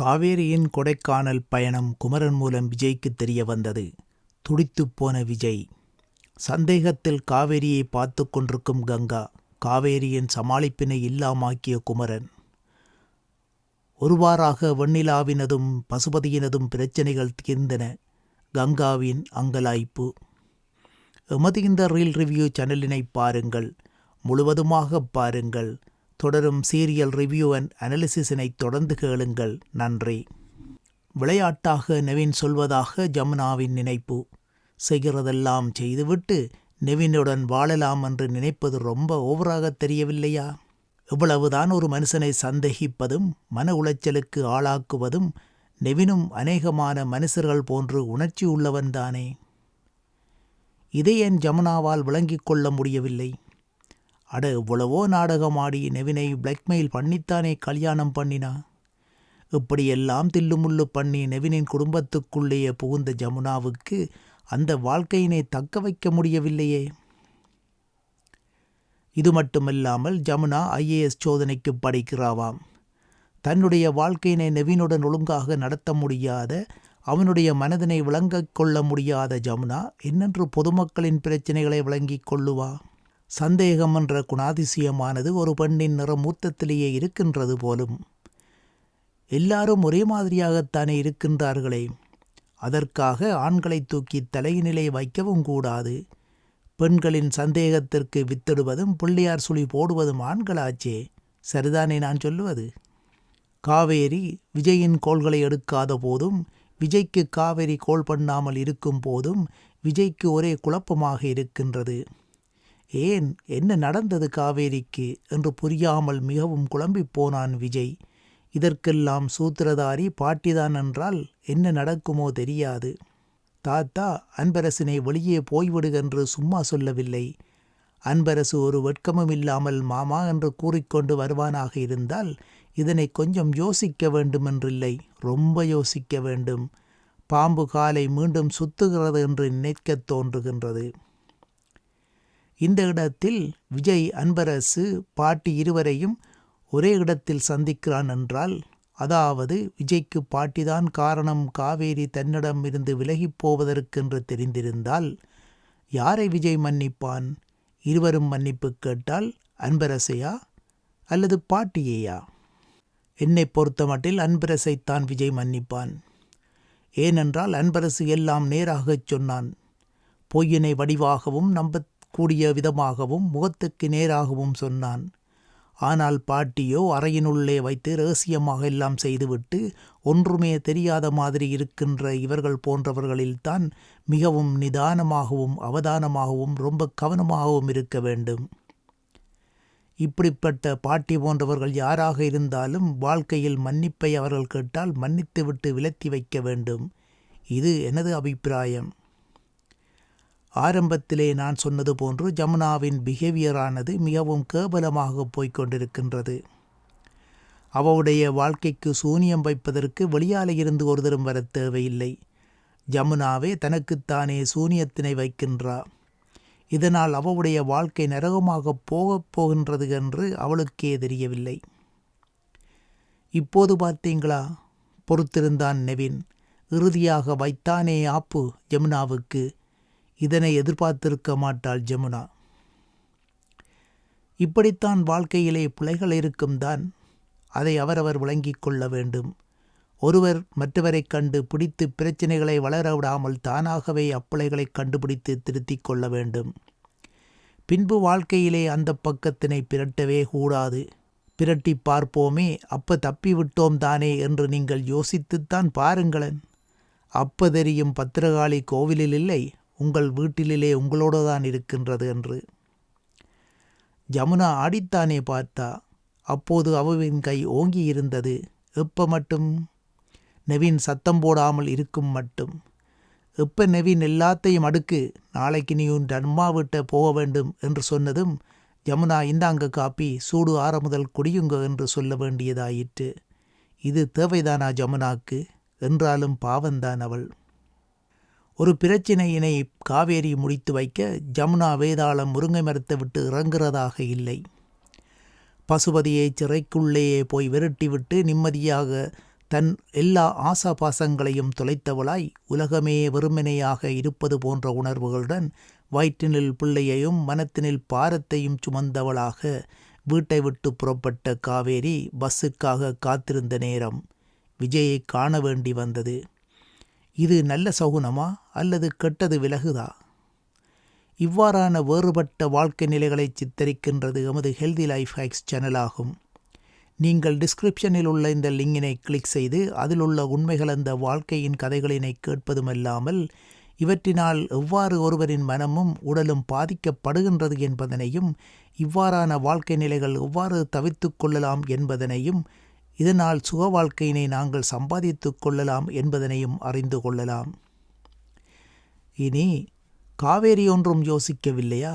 காவேரியின் கொடைக்கானல் பயணம் குமரன் மூலம் விஜய்க்கு தெரிய வந்தது துடித்துப் போன விஜய் சந்தேகத்தில் காவேரியை பார்த்து கொண்டிருக்கும் கங்கா காவேரியின் சமாளிப்பினை இல்லாமாக்கிய குமரன். ஒருவாறாக வெண்ணிலாவினதும் பசுபதியினதும் பிரச்சனைகள் தீர்ந்தன. கங்காவின் அங்கலாய்ப்பு. எமது இந்த ரீல் ரிவ்யூ சேனலினை பாருங்கள் முழுவதுமாக பாருங்கள். தொடரும் சீரியல் ரிவ்யூ அண்ட் அனாலிசிஸினை தொடர்ந்து கேளுங்கள். நன்றி. விளையாட்டாக நெவின் சொல்வதாக ஜமுனாவின் நினைப்பு. செய்கிறதெல்லாம் செய்துவிட்டு நெவினுடன் வாழலாம் என்று நினைப்பது ரொம்ப ஓவராக தெரியவில்லையா? இவ்வளவுதான் ஒரு மனுஷனை சந்தேகிப்பதும் மன உளைச்சலுக்கு ஆளாக்குவதும் நெவினும் அநேகமான மனுஷர்கள் போன்று உணர்ச்சி உள்ளவன்தானே இதை என் ஜமுனாவால் விளங்கிக் கொள்ள முடியவில்லை. அட இவ்வளவோ நாடகமாடி நெவினை பிளாக்மெயில் பண்ணித்தானே கல்யாணம் பண்ணினா? இப்படியெல்லாம் தில்லுமுள்ளு பண்ணி நெவினின் குடும்பத்துக்குள்ளேயே புகுந்த ஜமுனாவுக்கு அந்த வாழ்க்கையினை தக்க வைக்க முடியவில்லையே. இது மட்டுமல்லாமல் ஜமுனா ஐஏஎஸ் சோதனைக்கு படிக்கிறாவாம். தன்னுடைய வாழ்க்கையினை நெவினுடன் ஒழுங்காக நடத்த முடியாத அவனுடைய மனதினை விளங்கிக் கொள்ள முடியாத ஜமுனா என்னென்று பொதுமக்களின் பிரச்சனைகளை விளங்கிக் கொள்ளுவா? சந்தேகம் என்ற குணாதிசயமானது ஒரு பெண்ணின் நிறமூர்த்தத்திலேயே இருக்கின்றது போலும். எல்லாரும் ஒரே மாதிரியாகத்தானே இருக்கின்றார்களே. அதற்காக ஆண்களை தூக்கி தலையினிலே வைக்கவும் கூடாது. பெண்களின் சந்தேகத்திற்கு வித்திடுவதும் பிள்ளையார் சுழி போடுவதும் ஆண்களாச்சே. சரிதானே நான் சொல்லுவது காவேரி விஜயின் கோள்களை எடுக்காத போதும் விஜய்க்கு காவேரி கோல் பண்ணாமல் இருக்கும் போதும் விஜய்க்கு ஒரே குழப்பமாக இருக்கின்றது. ஏன் என்ன நடந்தது காவேரிக்கு? என்று புரியாமல் மிகவும் குழம்பிப் போனான் விஜய். இதற்கெல்லாம் சூத்திரதாரி பாட்டிதான் என்றால் என்ன நடக்குமோ தெரியாது. தாத்தா அன்பரசினை வெளியே போய்விடுகென்று சும்மா சொல்லவில்லை. அன்பரசு ஒரு வெட்கமும் இல்லாமல் மாமா என்று கூறிக்கொண்டு வருவானாக இருந்தால் இதனை கொஞ்சம் யோசிக்க வேண்டுமென்றில்லை. ரொம்ப யோசிக்க வேண்டும். பாம்பு காலை மீண்டும் சுத்துகிறது என்று நினைக்கத் தோன்றுகின்றது. இந்த இடத்தில் விஜய் அன்பரசு பாட்டி இருவரையும் ஒரே இடத்தில் சந்திக்கிறான் என்றால் அதாவது விஜய்க்கு பாட்டிதான் காரணம். காவேரி தன்னிடம் இருந்து விலகிப் போவதற்கென்று தெரிந்திருந்தால் யாரை விஜய் மன்னிப்பான்? இருவரும் மன்னிப்பு கேட்டால் அன்பரசையா அல்லது பாட்டியையா? என்னை பொறுத்தமட்டில் அன்பரசைத்தான் விஜய் மன்னிப்பான். ஏனென்றால் அன்பரசு எல்லாம் நேராகச் சொன்னான். பொய்யினை வடிவாகவும் கூடிய விதமாகவும் முகத்துக்கு நேராகவும் சொன்னான். ஆனால் பாட்டியோ அறையினுள்ளே வைத்து ரகசியமாக எல்லாம் செய்துவிட்டு ஒன்றுமே தெரியாத மாதிரி இருக்கின்ற இவர்கள் போன்றவர்களில்தான் மிகவும் நிதானமாகவும் அவதானமாகவும் ரொம்ப கவனமாகவும் இருக்க வேண்டும். இப்படிப்பட்ட பாட்டி போன்றவர்கள் யாராக இருந்தாலும் வாழ்க்கையில் மன்னிப்பை அவர்கள் கேட்டால் மன்னித்துவிட்டு விலத்தி வைக்க வேண்டும். இது எனது அபிப்பிராயம். ஆரம்பத்திலே நான் சொன்னது போன்று ஜமுனாவின் பிஹேவியரானது மிகவும் கேவலமாக போய்கொண்டிருக்கின்றது அவளுடைய வாழ்க்கைக்கு சூனியம் வைப்பதற்கு வெளியாலே இருந்து ஒருதரும் வர தேவையில்லை. ஜமுனாவே தனக்குத்தானே சூனியத்தினை வைக்கின்றா. இதனால் அவளுடைய வாழ்க்கை நரகமாக போகப் போகின்றது என்று அவளுக்கே தெரியவில்லை. இப்போது பார்த்தீங்களா? பொறுத்திருந்தான் நெவின். இறுதியாக வைத்தானே ஆப்பு ஜமுனாவுக்கு. இதனை எதிர்பார்த்திருக்க மாட்டாள் ஜமுனா. இப்படித்தான் வாழ்க்கையிலே பிழைகள் இருக்கும் தான் அதை அவரவர் விளங்கிக் கொள்ள வேண்டும். ஒருவர் மற்றவரைக் கண்டு பிடித்து பிரச்சனைகளை வளர விடாமல் தானாகவே அப்பிழைகளை கண்டுபிடித்து திருத்திக் கொள்ள வேண்டும். பின்பு வாழ்க்கையிலே அந்த பக்கத்தினை பிரட்டவே கூடாது. பிரட்டி பார்ப்போமே அப்ப தப்பிவிட்டோம் தானே என்று நீங்கள் யோசித்துத்தான் பாருங்களேன். அப்ப தெரியும் பத்திரகாளி கோவிலில் இல்லை. உங்கள் வீட்டிலே உங்களோடு தான் இருக்கின்றது என்று. ஜமுனா ஆடித்தானே பார்த்தா அப்போது அவவின் கை ஓங்கி இருந்தது. எப்ப மட்டும்? நெவின் சத்தம் போடாமல் இருக்கும் மட்டும். எப்ப நெவின் எல்லாத்தையும் அடுக்கு நாளைக்கு நீ உன் அம்மா விட்ட போக வேண்டும் என்று சொன்னதும் ஜமுனா இந்தாங்க காப்பி சூடு ஆற முதல் குடியுங்க என்று சொல்ல வேண்டியதாயிற்று. இது தேவைதானா ஜமுனாக்கு என்றாலும் பாவந்தான் அவள். ஒரு பிரச்சினையினை காவேரி முடித்து வைக்க ஜமுனா வேதாளம் முருங்கை மரத்தை விட்டு இறங்குறதாக இல்லை. பசுபதியை சிறைக்குள்ளேயே போய் விரட்டிவிட்டு நிம்மதியாக தன் எல்லா ஆசாபாசங்களையும் தொலைத்தவளாய் உலகமே வெறுமனையாக இருப்பது போன்ற உணர்வுகளுடன் வயிற்றினில் பிள்ளையையும் மனத்தினில் பாரத்தையும் சுமந்தவளாக வீட்டை விட்டு புறப்பட்ட காவேரி பஸ்ஸுக்காக காத்திருந்த நேரம் விஜயை காண வேண்டி வந்தது. இது நல்ல சகுனமா அல்லது கெட்டது விலகுதா? இவ்வாறான வேறுபட்ட வாழ்க்கை நிலைகளை சித்தரிக்கின்றது எமது ஹெல்தி லைஃப் ஹேக்ஸ் சேனலாகும் நீங்கள் டிஸ்கிரிப்ஷனில் உள்ள இந்த லிங்கினை கிளிக் செய்து அதில் உள்ள உண்மைகள் அந்த வாழ்க்கையின் கதைகளினை கேட்பதுமல்லாமல் இவற்றினால் எவ்வாறு ஒருவரின் மனமும் உடலும் பாதிக்கப்படுகின்றது என்பதனையும் இவ்வாறான வாழ்க்கை நிலைகள் எவ்வாறு தவிர்த்து கொள்ளலாம் என்பதனையும் இதனால் சுக வாழ்க்கையினை நாங்கள் சம்பாதித்து கொள்ளலாம் என்பதனையும் அறிந்து கொள்ளலாம். இனி காவேரி ஒன்றும் யோசிக்கவில்லையா?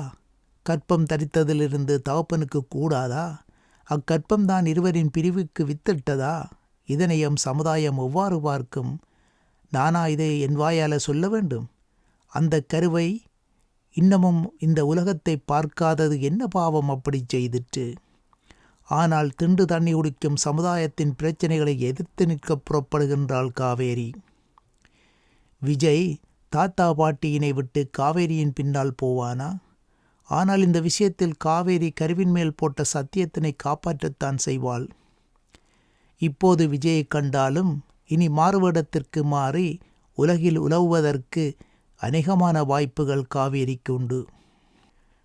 கற்பம் தரித்ததிலிருந்து தகப்பனுக்கு கூடாதா? அக்கற்பம் தான் இருவரின் பிரிவுக்கு வித்திட்டதா? இதனையும் சமுதாயம் எவ்வாறு பார்க்கும்? நானா இதை என் வாயால சொல்ல வேண்டும்? அந்த கருவை இன்னமும் இந்த உலகத்தை பார்க்காதது என்ன பாவம் அப்படி செய்திட்டு ஆனால் திண்டு தண்ணி குடிக்கும் சமுதாயத்தின் பிரச்சனைகளை எதிர்த்து நிற்க புறப்படுகின்றாள் காவேரி. விஜய் தாத்தா பாட்டியினை விட்டு காவேரியின் பின்னால் போவானா? ஆனால் இந்த விஷயத்தில் காவேரி கருவின் மேல் போட்ட சத்தியத்தினை காப்பாற்றத்தான் செய்வாள். இப்போது விஜயை கண்டாலும் இனி மாறுவேடத்திற்கு மாறி உலகில் உலவுவதற்கு அநேகமான வாய்ப்புகள் காவேரிக்கு உண்டு.